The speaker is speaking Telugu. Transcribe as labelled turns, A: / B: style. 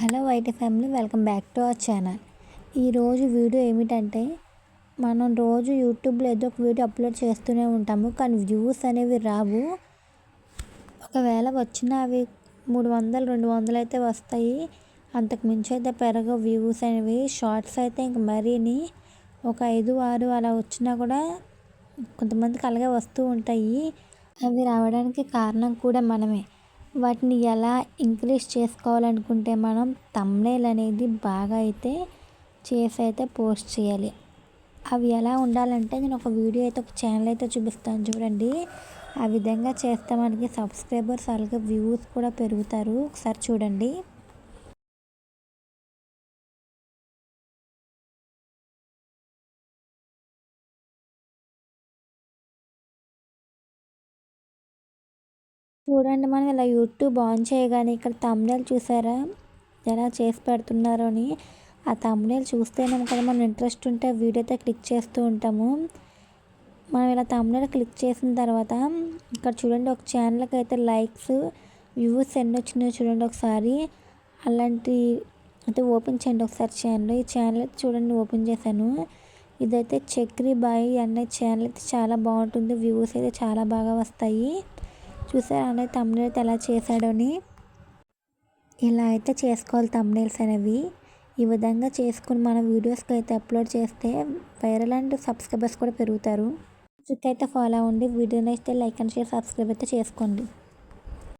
A: Hello white family welcome back to our channel. ఈరోజు వీడియో ఏమిటంటే మనం రోజు యూట్యూబ్లో ఏదో ఒక వీడియో అప్లోడ్ చేస్తూనే ఉంటాము కానీ వ్యూస్ అనేవి రావు. ఒకవేళ వచ్చిన అవి మూడు వందలు రెండు వందలు అయితే వస్తాయి. అంతకు మించి అయితే పెరగ వ్యూస్ అనేవి షార్ట్స్ అయితే ఇంక మరీని ఒక ఐదు ఆరు అలా వచ్చినా కూడా కొంతమందికి అలాగే వస్తూ ఉంటాయి. అవి రావడానికి కారణం కూడా మనమే. వాటిని ఎలా ఇంక్రీజ్ చేసుకోవాలనుకుంటే మనం తమ్నేల్ అనేది బాగా అయితే చేసి అయితే పోస్ట్ చేయాలి. అవి ఎలా ఉండాలంటే నేను ఒక వీడియో అయితే ఒక ఛానల్ అయితే చూపిస్తాను చూడండి. ఆ విధంగా చేస్తే మనకి సబ్స్క్రైబర్స్ అలాగే వ్యూస్ కూడా పెరుగుతారు. ఒకసారి చూడండి. చూడండి మనం ఇలా యూట్యూబ్ ఆన్ చేయగానే ఇక్కడ తమ్నేల్ చూసారా? ఎలా చేసి పెడుతున్నారో అని. ఆ తమ్నేల్ చూస్తేనే కదా మనం ఇంట్రెస్ట్ ఉంటే వీడియో అయితే క్లిక్ చేస్తూ ఉంటాము. మనం ఇలా తమ్నేల్ క్లిక్ చేసిన తర్వాత ఇక్కడ చూడండి ఒక ఛానల్కి అయితే లైక్స్ వ్యూస్ ఎన్ని వచ్చినాయో చూడండి ఒకసారి. అలాంటి అయితే ఓపెన్ చేయండి ఒకసారి ఛానల్ ఈ ఛానల్ అయితే చూడండి ఓపెన్ చేశాను. ఇదైతే చక్రీ బాయ్ అనే ఛానల్ అయితే చాలా బాగుంటుంది. వ్యూస్ అయితే చాలా బాగా వస్తాయి. చూసారా అనేది తమ్నేల్స్ ఎలా చేశాడని? ఇలా అయితే చేసుకోవాలి తమ్నేల్స్ అనేవి ఈ విధంగా చేసుకుని మన వీడియోస్కి అయితే అప్లోడ్ చేస్తే వైరల్ అండ్ సబ్స్క్రైబర్స్ కూడా పెరుగుతారు. అయితే ఫాలో అవ్వండి. వీడియో నచ్చితే లైక్ అండ్ షేర్ సబ్స్క్రైబ్ అయితే చేసుకోండి.